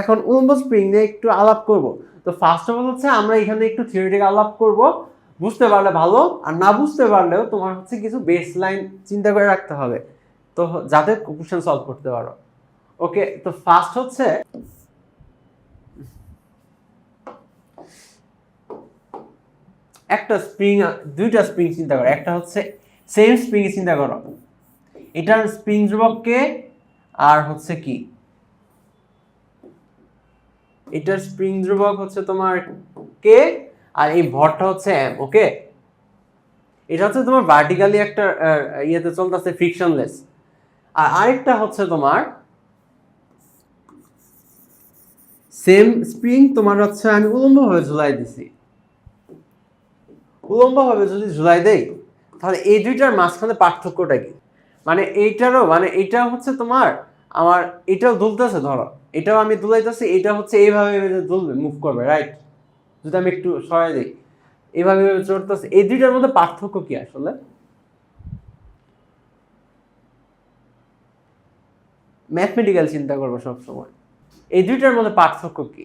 এখন উলম্ব স্প্রিং নিয়ে একটু আলাপ করব। তো ফার্স্ট অফ অল হচ্ছে আমরা এখানে একটু থিওরিটিক্যাল আলাপ করব। বুঝতে পারলে ভালো, আর না বুঝতে পারলেও তোমার হচ্ছে কিছু বেস লাইন চিন্তা করে রাখতে হবে। তো যাতে কোশ্চেন সলভ করতে পারো। ওকে তো ফার্স্ট হচ্ছে একটা স্প্রিং দুইটা স্প্রিং চিন্তা করো। একটা হচ্ছে সেম স্প্রিং চিন্তা করো। এটার স্প্রিং ধ্রুবককে আর হচ্ছে কি? এটার স্প্রিং ধ্রুবক হচ্ছে তোমার কে আর এই ভরটা হচ্ছে এম ওকে এটা হচ্ছে তোমার ভার্টিক্যালি একটা ইয়েতে চলতেছে ফ্রিকশনলেস আর আরেকটা হচ্ছে তোমার সেম স্প্রিং তোমার হচ্ছে আমি উলম্বভাবে ঝুলাই দিছি। উলম্বভাবে যদি ঝুলাই দেই, তাহলে এই দুইটার মাঝখানে পার্থক্যটা কি? মানে এইটারও মানে এটা হচ্ছে তোমার আমার এটাও দুলতেছে, ধরো। এটাও আমি দুলাইতেছি, এটা হচ্ছে এইভাবে দুলবে মুভ করবে রাইট যদি আমি একটু সরাই দিই। এইভাবে চড়তেছে। এই দুইটার মধ্যে পার্থক্য কি আসলে? ম্যাথমেটিক্যাল চিন্তা করব সবসময়। এই দুইটার মধ্যে পার্থক্য কি?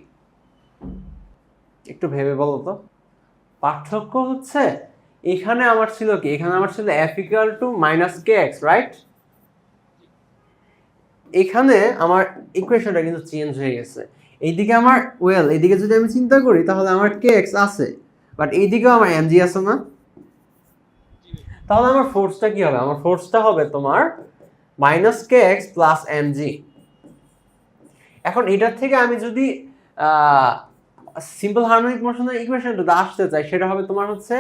একটু ভেবে বলো তো। পার্থক্য হচ্ছে, এখানে আমার ছিল কি? এখানে আমার ছিল F equal to minus K X right এখানে আমার ইকুয়েশনটা কিন্তু চেঞ্জ হয়ে গেছে। এইদিকে আমার ওয়েল এইদিকে যদি আমি চিন্তা করি, তাহলে আমার কে এক্স আছে। বাট এইদিকেও আমার এমজি আছে না। তাহলে আমার ফোর্সটা কি হবে? আমার ফোর্সটা হবে তোমার minus K X plus MG এখন এটার থেকে আমি যদি সিম্পল হার্মোনিক মোশনের ইকুয়েশনটা আসতে চাই, সেটা হবে তোমার হচ্ছে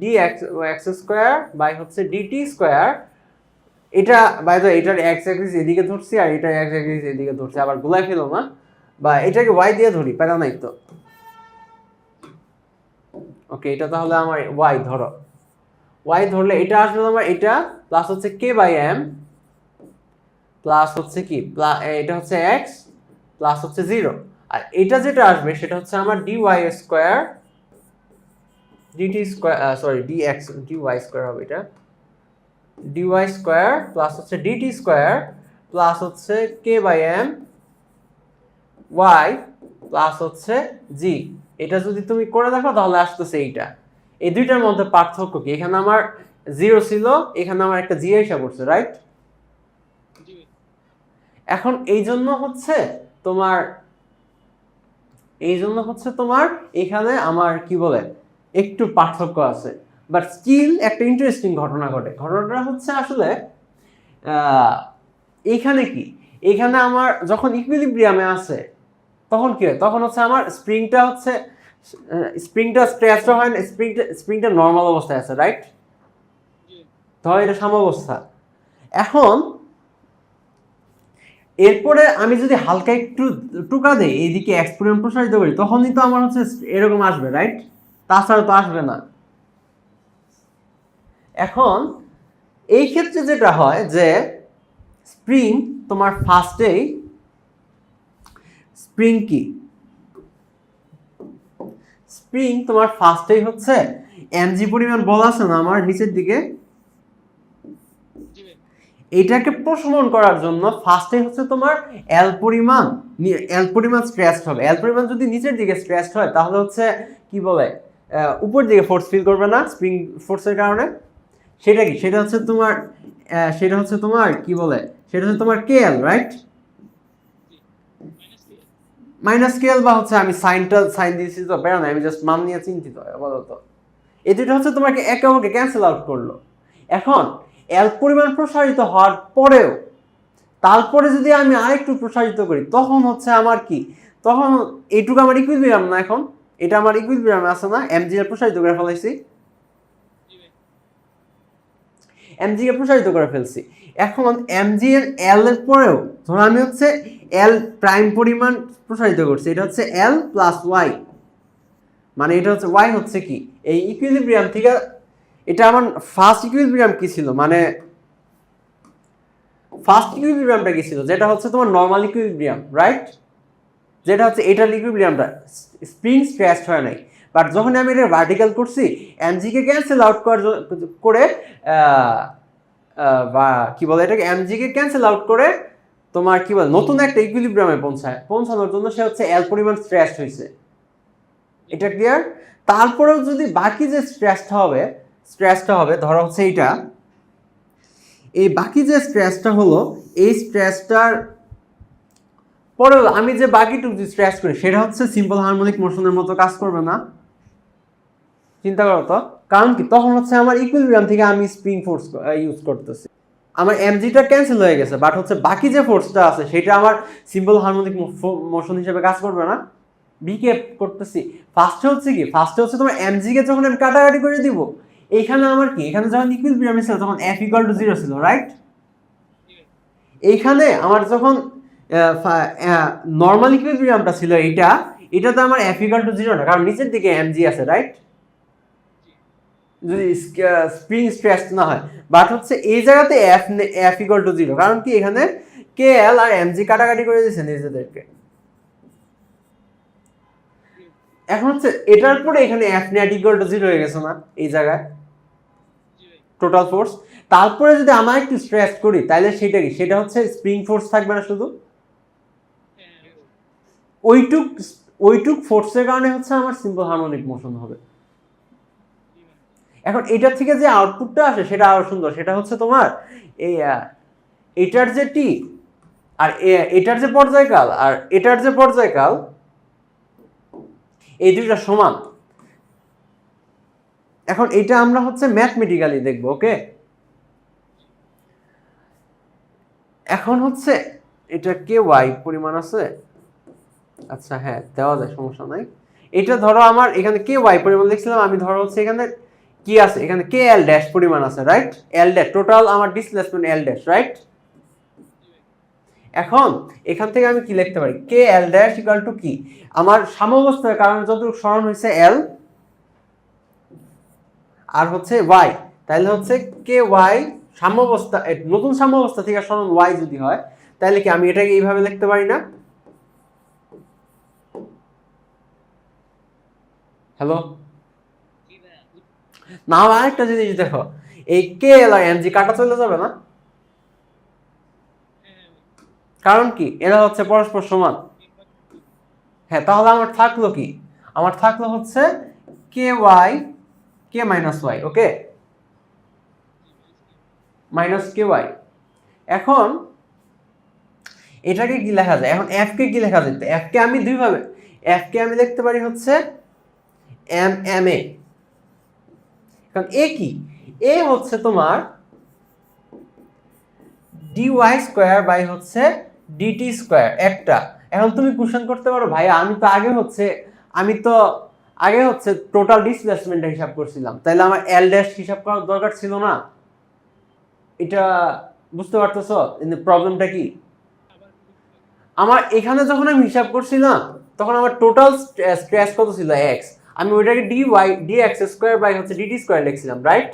D X X square by হচ্ছে ডিটি স্কোয়ার এটা বাই দ্য এটার এক্স অ্যাক্সিস এদিকে ধরছি আর এটা এক্স অ্যাক্সিস এদিকে ধরছি। আবার গুলাই ফেলো না বা এটাকে ওয়াই দিয়ে ধরি প্যারা নাই তো ওকে এটা তাহলে আমার ওয়াই ধরো। ওয়াই ধরলে এটা আসবে তোমার এটা প্লাস হচ্ছে কে বাই এম প্লাস হচ্ছে কি? এটা হচ্ছে এক্স প্লাস হচ্ছে জিরো আর এটা যেটা আসবে, সেটা হচ্ছে আমার D Y square DT square sorry D X D Y square হবে এটা। ডি ওয়াই স্কোয়ার প্লাস হচ্ছে ডিটি স্কোয়ার প্লাস হচ্ছে K by M Y plus হচ্ছে জি এটা যদি তুমি করে দেখো তাহলে আসতেছে এইটা। এই দুইটার মধ্যে পার্থক্য কি? এখানে আমার জিরো ছিল এখানে আমার একটা জি এসে পড়ছে রাইট এখন এই জন্য হচ্ছে তোমার এই জন্য হচ্ছে তোমার এখানে আমার কি বলে একটু পার্থক্য আছে। বাট স্টিল একটা ইন্টারেস্টিং ঘটনা ঘটে। ঘটনাটা হচ্ছে আসলে এইখানে কি? এখানে আমার যখন ইকুইলিব্রিয়ামে আছে তখন কি হয়? তখন হচ্ছে আমার স্প্রিংটা হচ্ছে স্প্রিংটা স্ট্রেচটা হয় না স্প্রিংটা স্প্রিংটা নর্মাল অবস্থায় আছে রাইট ধর এটা সাম্যাবস্থা এখন এরপরে আমি যদি হালকা একটু টুকা দেই এইদিকে এক্সপোরিয়াম প্রসারিত করি তখনই তো আমার হচ্ছে এরকম আসবে রাইট তাছাড়া তো আসবে না। এখন এই ক্ষেত্রে যেটা হয় যে স্প্রিং তোমার ফার্স্টেই স্প্রিং কি? স্প্রিং তোমার ফার্স্টেই হচ্ছে এমজি পরিমাণ বল আছে না আমার নিচের দিকে? এইটাকে প্রশমন করার জন্য ফার্স্টে হচ্ছে তোমার এল পরিমাণ এল পরিমাণ স্ট্রেস হবে। এল পরিমাণ যদি নিচের দিকে স্ট্রেস হয় তাহলে হচ্ছে কি বলে? উপর দিকে ফোর্স ফিল করবে না স্প্রিং ফোর্সের কারণে। সেটা কি? সেটা হচ্ছে তোমার সেটা হচ্ছে তোমার কি বলে? সেটা হচ্ছে তোমার কেএল রাইট মাইনাস কেএল বা হচ্ছে আমি সাইনটা সাইন দিয়েছি তো বেড়া আমি জাস্ট মান নিয়ে চিন্তিত আপাতত। এই দুটো হচ্ছে তোমাকে একে অপরকে ক্যান্সেল আউট করল। এখন এল পরিমাণ প্রসারিত হওয়ার পরেও তারপরে যদি আমি আরেকটু প্রসারিত করি তখন হচ্ছে আমার কি? তখন এইটুকু আমার ইকুইলিব্রিয়াম না এখন? এটা আমার ইকুইলিব্রিয়াম আছে না? এমজি এর প্রসারিত করে ফেলাইছি। এমজি কে প্রসারিত করে ফেলছি। এখন এমজি এর এল এর পরেও ধরো আমি হচ্ছে এল প্রাইম পরিমাণ প্রসারিত করছি, এটা হচ্ছে এল প্লাস ওয়াই মানে এটা হচ্ছে ওয়াই হচ্ছে কি? এই ইকুইলিব্রিয়াম থেকে এটা আমার ফার্স্ট ইকুইলিব্রিয়াম কি ছিল? মানে ফার্স্ট ইকুইলিব্রিয়ামটা কি ছিল? যেটা হচ্ছে তোমার নর্মাল ইকুইলিব্রিয়াম রাইট যেটা হচ্ছে এটার ইকুইলিব্রিয়ামটা স্প্রিং স্ট্রেচ হয় নাই। বাট যখন আমি এটা ভার্টিক্যাল করছি এমজিকে ক্যান্সেল আউট করে বা কি বলে এটাকে এমজিকে ক্যান্সেল আউট করে তোমার কি বলে, নতুন একটা ইকুইলিব্রিয়ামে পৌঁছায়। পৌঁছানোর জন্য সে হচ্ছে এল পরিমাণ স্ট্রেস হয়েছে। এটা ক্লিয়ার তারপরেও যদি বাকি যে স্ট্রেসটা হবে স্ট্রেসটা হবে, ধরো হচ্ছে এইটা, এই বাকি যে স্ট্রেসটা হলো, এই স্ট্রেসটার পরেও আমি যে বাকিটুকু স্ট্রেস করি, সেটা হচ্ছে সিম্পল হারমোনিক মোশনের মতো কাজ করবে না। চিন্তা করো তো। কারণ কি? তখন হচ্ছে আমার ইকুইলিব্রিয়াম থেকে আমি স্প্রিং ফোর্স ইউজ করতেছি। আমার এমজিটা ক্যান্সেল হয়ে গেছে বাট হচ্ছে বাকি যে ফোর্সটা আছে, সেটা আমার সিম্পল হারমোনিক মোশন হিসেবে কাজ করবে না। বিকে করতেছি। ফার্স্টে হচ্ছে কি? ফার্স্টে হচ্ছে তোমার এমজি কে যখন আমি কাটাকাটি করে দিব এইখানে আমার কি? এখানে যখন ইকুইলিব্রিয়াম ছিল, তখন এফ ইকুয়াল টু জিরো ছিল রাইট এইখানে আমার যখন নর্মাল ইকুইলিব্রিয়ামটা ছিল এইটা, এটাতে আমার এফ ইকুয়াল টু জিরো না, কারণ নিচের দিকে এমজি আছে রাইট যদি স্প্রিং স্ট্রেস না হয়। বাট হচ্ছে এই জায়গাতে F F equal to zero কারণ কি এখানে কে এল আর এমজি কাটাকাটি করে দিয়েছে নিজেদেরকে। এখন হচ্ছে এটার পরে এখানে F net equal to zero হয়ে গেছে না এই জায়গায়? টোটাল ফোর্স তারপরে যদি আমরা একটু স্ট্রেস করি তাহলে সেটা কি? সেটা হচ্ছে স্প্রিং ফোর্স থাকবে না শুধু? ওইটুক ওইটুক ফোর্সের কারণে হচ্ছে আমার সিম্পল হারমোনিক মোশন হবে। এখন এটা থেকে যে আউটপুটটা আসে সেটা আরও সুন্দর, সেটা হচ্ছে তোমার এই এটার যে টি আর এটার যে পর্যায়কাল আর এটার যে পর্যায়কাল, এই দুইটা সমান। এখন এটা আমরা হচ্ছে ম্যাথমেটিক্যালি দেখব, ওকে? এখন হচ্ছে এটা কে ওয়াই পরিমাণ আছে। আচ্ছা হ্যাঁ দেওয়া যায়, সমস্যা নাই। এটা ধরো আমার এখানে কে ওয়াই পরিমাণ লিখছিলাম, আমি ধরো হচ্ছে এখানে কি আছে? এখানে কে এল ড্যাশ পরিমাণ আছে রাইট এল ড্যাশ টোটাল আমার ডিসপ্লেসমেন্ট এল ড্যাশ রাইট এখন এখান থেকে আমি কি লিখতে পারি? K L dash equal to কি? আমার সাম্যাবস্থার কারণে যতটুকু স্মরণ হয়েছে এল আর হচ্ছে ওয়াই তাহলে হচ্ছে কে ওয়াই সাম্যাবস্থা নতুন সাম্যাবস্থা থেকে স্মরণ ওয়াই যদি হয় তাহলে কি আমি এটাকে এইভাবে লিখতে পারি না? হ্যালো না আরেকটা জিনিস দেখো। এই কে এল এমজি কাটা চলে যাবে না? কারণ কি? এরা হচ্ছে পরস্পর সমান। হ্যাঁ তাহলে আমার থাকল কি? আমার থাকল হচ্ছে K Y K minus Y okay minus K Y এখন, এটাকে কি লেখা যায়? এখন এফ কে কি লেখা যায় এফ কে আমি দুইভাবে এফ কে আমি লিখতে পারি হচ্ছে এম এম এ কারণ এ কি? এ হচ্ছে তোমার ডি ওয়াই স্কোয়ার বাই হচ্ছে ডিটি স্কোয়ার, একটা। এখন তুমি কোশ্চেন করতে পারো ভাই আমি তো আগে হচ্ছে, আমি তো আগে হচ্ছে টোটাল ডিসপ্লেসমেন্ট হিসাব করছিলাম। তাহলে আমার এল ড্যাশ হিসাব করার দরকার ছিল না? এটা বুঝতে পারতেছো? প্রবলেমটা কি? আমার এখানে যখন আমি হিসাব করছি না তখন আমার টোটাল স্ট্রেস কত ছিল? এক্স আমি ওইটাকে D Y D X square by হচ্ছে ডিটি স্কোয়ার লিখছিলাম রাইট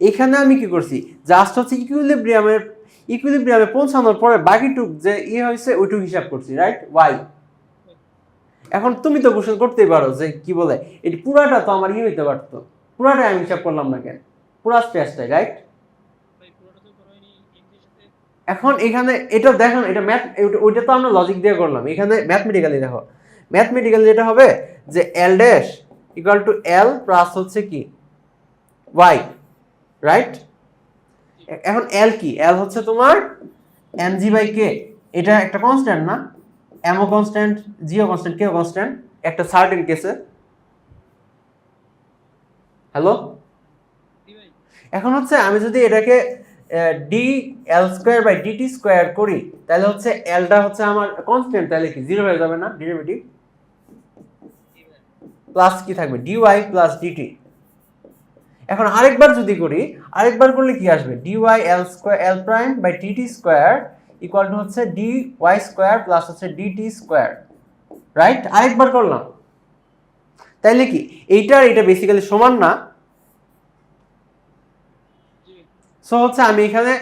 এখানে আমি কি করছি? জাস্ট হচ্ছে ইকুইলিব্রিয়ামের ইকুইলিব্রিয়ামে পৌঁছানোর পরে বাকিটুক যে ই হয়েছে, ওইটুক হিসাব করছি রাইট ওয়াই এখন তুমি তো কোশ্চেন করতেই পারো যে কি বলে? এটি পুরাটা তো আমার ই হইতে পারতো। পুরাটাই আমি হিসাব করলাম না কেন? পুরা স্ট্রেসটাই রাইট এখন এখানে এটা দেখুন, এটা ম্যাথ ওইটা তো আমরা লজিক দিয়ে করলাম। এখানে ম্যাথমেটিক্যালি দেখো। ম্যাথমেটিক্যালি যেটা হবে, যে L dash equal to L plus হচ্ছে কি? ওয়াই রাইট এখন এল কি? এল হচ্ছে তোমার এম জি বাই কে এটা একটা কনস্ট্যান্ট না? এমও কনস্ট্যান্ট জিও কনস্ট্যান্ট কেও কনস্ট্যান্ট একটা সার্টেন কেসে হ্যালো এখন হচ্ছে আমি যদি এটাকে D L square by DT square করি, তাহলে হচ্ছে এলটা হচ্ছে আমার কনস্ট্যান্ট তাহলে কি? জিরো হয়ে যাবে না? ডেরিভেটিভ প্লাস কি থাকবে? ডিওয়াই প্লাস ডিটি এখন আরেকবার যদি করি, আরেকবার করলে কি আসবে? DY L square L prime by DT square equal to হচ্ছে ডি ওয়াই স্কোয়ার প্লাস হচ্ছে ডিটি স্কোয়ার রাইট আরেকবার করলাম। তাইলে কি? এইটার এটা বেসিক্যালি সমান না? সো হচ্ছে আমি এখানে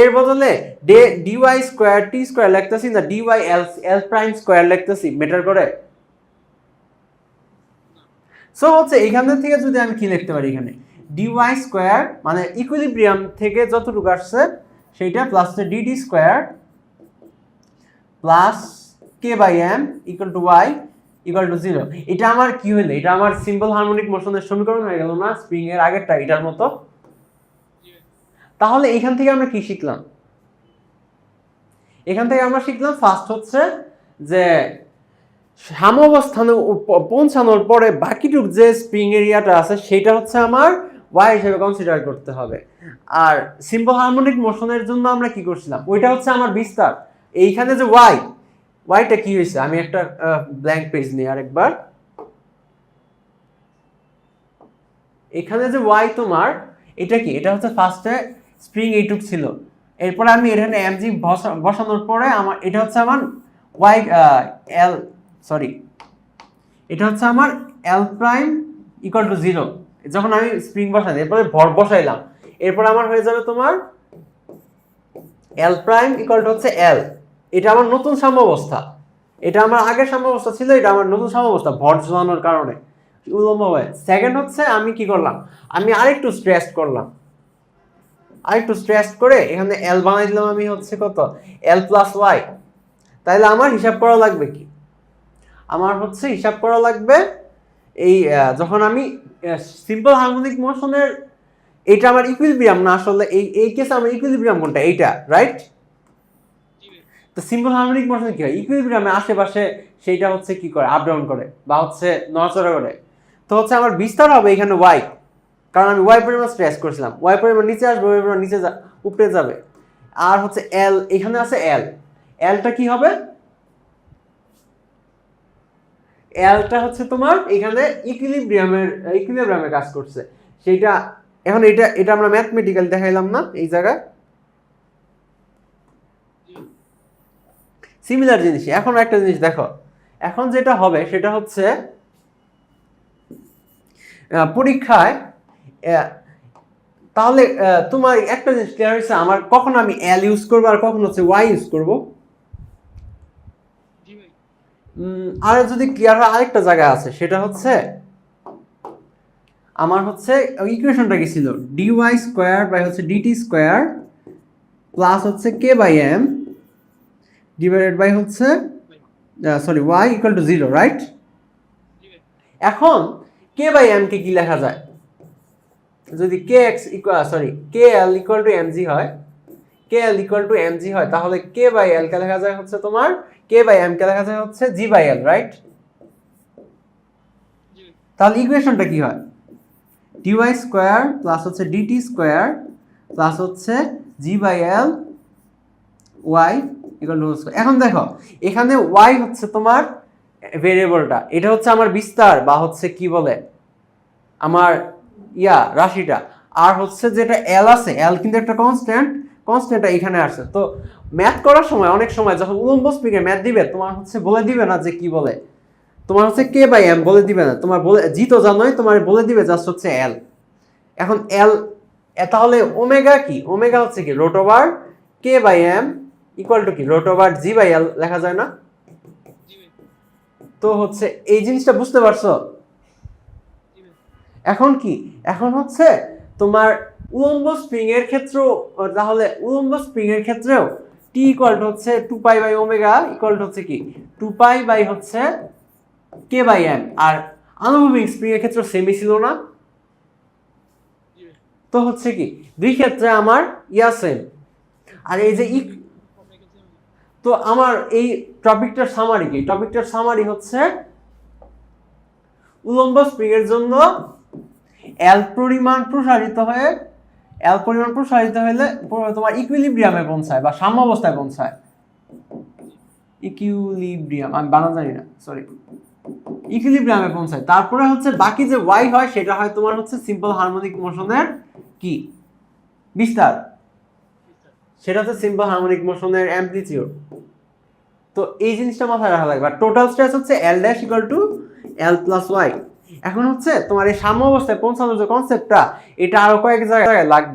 এর বদলে D DY square T square লিখতেছি না DY L L prime square লিখতেছি মেটার করে। সো হচ্ছে এখান থেকে যদি আমি কি লিখতে পারি এখানে? ডিওয়াই স্কোয়ার মানে ইকুইলিব্রিয়াম থেকে যতটুকু আসছে সেইটা প্লাস হচ্ছে DD square plus K by M equal to Y equal to zero এটা আমার কি হইল এটা আমার সিম্পল হারমোনিক মোশনের সমীকরণ হয়ে গেল না? স্প্রিং এর আগেরটা, এটার মতো। তাহলে এখান থেকে আমরা কি শিখলাম? এখান থেকে আমরা শিখলাম ফার্স্ট হচ্ছে যে সাম্যাবস্থানে পৌঁছানোর পরে বাকিটুক যে স্প্রিং এরিয়াটা আছে, সেটা হচ্ছে আমার ওয়াই হিসেবে কনসিডার করতে হবে। আর সিম্পল হারমোনিক মোশনের জন্য আমরা কি করছিলাম? ওইটা হচ্ছে আমার বিস্তার। এইখানে যে ওয়াই ওয়াইটা কি হয়েছে? আমি একটা ব্ল্যাঙ্ক পেজ নিই আরেকবার। এখানে যে ওয়াই তোমার, এটা কি? এটা হচ্ছে ফার্স্টে স্প্রিং এইটুক ছিল। এরপরে আমি এখানে এমজি বসানোর পরে আমার এটা হচ্ছে আমার ওয়াই এল সরি এটা হচ্ছে আমার L prime equal to zero যখন আমি স্প্রিং বসাই, এরপরে ভর বসাইলাম, এরপর আমার হয়ে যাবে তোমার এল প্রাইম ইকুয়াল টু হচ্ছে এল এটা আমার নতুন সাম্যাবস্থা। এটা আমার আগের সাম্যাবস্থা ছিল, এটা আমার নতুন সাম্যাবস্থা, ভর জমানোর কারণে। উলম্বভাবে সেকেন্ড হচ্ছে, আমি কি করলাম? আমি আরেকটু স্ট্রেস করলাম। আরেকটু স্ট্রেস করে এখানে এল বানাই দিলাম আমি হচ্ছে কত? এল প্লাস ওয়াই তাইলে আমার হিসাব করা লাগবে কি? আমার হচ্ছে হিসাব করা লাগবে। এই যখন আমি সিম্পল হারমোনিক মোশনের এটা আমার ইকুইলিব্রিয়াম না, আসলে এই এই কেসে আমার ইকুইলিব্রিয়াম কোনটা? এইটা রাইট তো সিম্পল হারমোনিক মোশন কি হয়? ইকুইলিব্রিয়ামে আশেপাশে সেইটা হচ্ছে কি করে? আপ ডাউন করে বা হচ্ছে নড়াচড়া করে। তো হচ্ছে আমার বিস্তার হবে এখানে ওয়াই কারণ আমি ওয়াই পরিমাণ স্ট্রেস করছিলাম। ওয়াই পরিমাণ নিচে আসবে ওয়াই পরিমাণ নিচে উপরে যাবে। আর হচ্ছে এল এখানে আছে এল এলটা কি হবে? এলটা হচ্ছে তোমার এখানে ইকুইলিব্রিয়ামের ইকুইলিব্রিয়ামে কাজ করছে। সেইটা, এখন এটা এটা আমরা ম্যাথমেটিক্যাল দেখাইলাম না এই জায়গায়। সিমিলার জিনিস, এখন একটা জিনিস দেখো। এখন যেটা হবে, সেটা হচ্ছে পরীক্ষায় তাহলে তোমার একটা জিনিস ক্লিয়ার হয়েছে, আমার কখন আমি এল ইউজ করব আর কখন হচ্ছে ওয়াই ইউজ করব? আর যদি ক্লিয়ার হয়, আরেকটা জায়গা আছে, সেটা হচ্ছে আমার হচ্ছে ইকুয়েশনটা কি ছিল? ডিওয়াই স্কোয়ার বাই হচ্ছে ডিটি স্কোয়ার প্লাস হচ্ছে k by m divided by হচ্ছে sorry y equal to zero right এখন কে বাই এম কে কি লেখা যায়? যদি k x equal sorry k l equal to m g হয় k l equal to m g হয় তাহলে কে বাই এল কে লেখা যায় হচ্ছে তোমার কে বাই এম কে লেখা যায় হচ্ছে জি বাই এল রাইট তাহলে ইকুয়েশনটা কি হয়? ডিওয়াই স্কোয়ার প্লাস হচ্ছে ডিটি স্কোয়ার প্লাস হচ্ছে g by l y equal to square এখন দেখো এখানে ওয়াই হচ্ছে তোমার ভেরিয়েবলটা এটা হচ্ছে আমার বিস্তার বা হচ্ছে কি বলে? আমার ইয়া রাশিটা। আর হচ্ছে যেটা এল আছে এল কিন্তু একটা কনস্ট্যান্ট কনস্ট্যান্টটা এখানে আসছে তো ম্যাথ করার সময় অনেক সময় যখন উলম্ব স্পিকে ম্যাথ দিবে তোমার হচ্ছে বলে দিবে না যে কি বলে। তোমার হচ্ছে কে বাই এম বলে দিবে না। তোমার বলে জি তো জানোই তোমার বলে দিবে জাস্ট হচ্ছে এল এখন এল তাহলে ওমেগা কি? ওমেগা হচ্ছে কি? Root over k by m equal to কি? Root over g by l লেখা যায় না? তো হচ্ছে এই জিনিসটা বুঝতে পারছ? এখন কি? এখন হচ্ছে তোমার উলম্ব স্প্রিং এর ক্ষেত্রেও তাহলে উলম্ব স্প্রিং এর ক্ষেত্রেও টি ইকুয়াল টু হচ্ছে two pi by omega equal to হচ্ছে কি? টু পাই বাই হচ্ছে কে বাই এম আর আনুভূমিক স্প্রিং এর ক্ষেত্রে সেমই ছিল না। তো হচ্ছে কি? দুই ক্ষেত্রে আমার ইয়া সেম আর এই যে ই তো আমার এই টপিকটার সামারি কি? টপিকটার সামারি হচ্ছে উলম্ব স্প্রিং এর জন্য এল পরিমাণ প্রসারিত হয়ে এল পরিমাণ প্রসারিত হলে তোমার ইকুইলিব্রিয়ামে পৌঁছায় বা সাম্যাবস্থায় পৌঁছায়। ইকুইলিব্রিয়াম আমি বানান জানি না সরি ইকুইলিব্রিয়ামে পৌঁছায়। তারপরে হচ্ছে বাকি যে ওয়াই হয়, সেটা হয় তোমার হচ্ছে সিম্পল হারমোনিক মোশনের কি? বিস্তার। সেটা হচ্ছে সিম্পল হারমোনিক মোশনের অ্যাম্পলিটিউড তো এই জিনিসটা মাথায় রাখা লাগবে। আর টোটাল স্ট্রেস হচ্ছে l dash equal to l plus y এখন হচ্ছে তোমার এই সাম্য অবস্থায় পৌঁছানোর যে কনসেপ্টটা এটা আরও কয়েক জায়গায় লাগবে।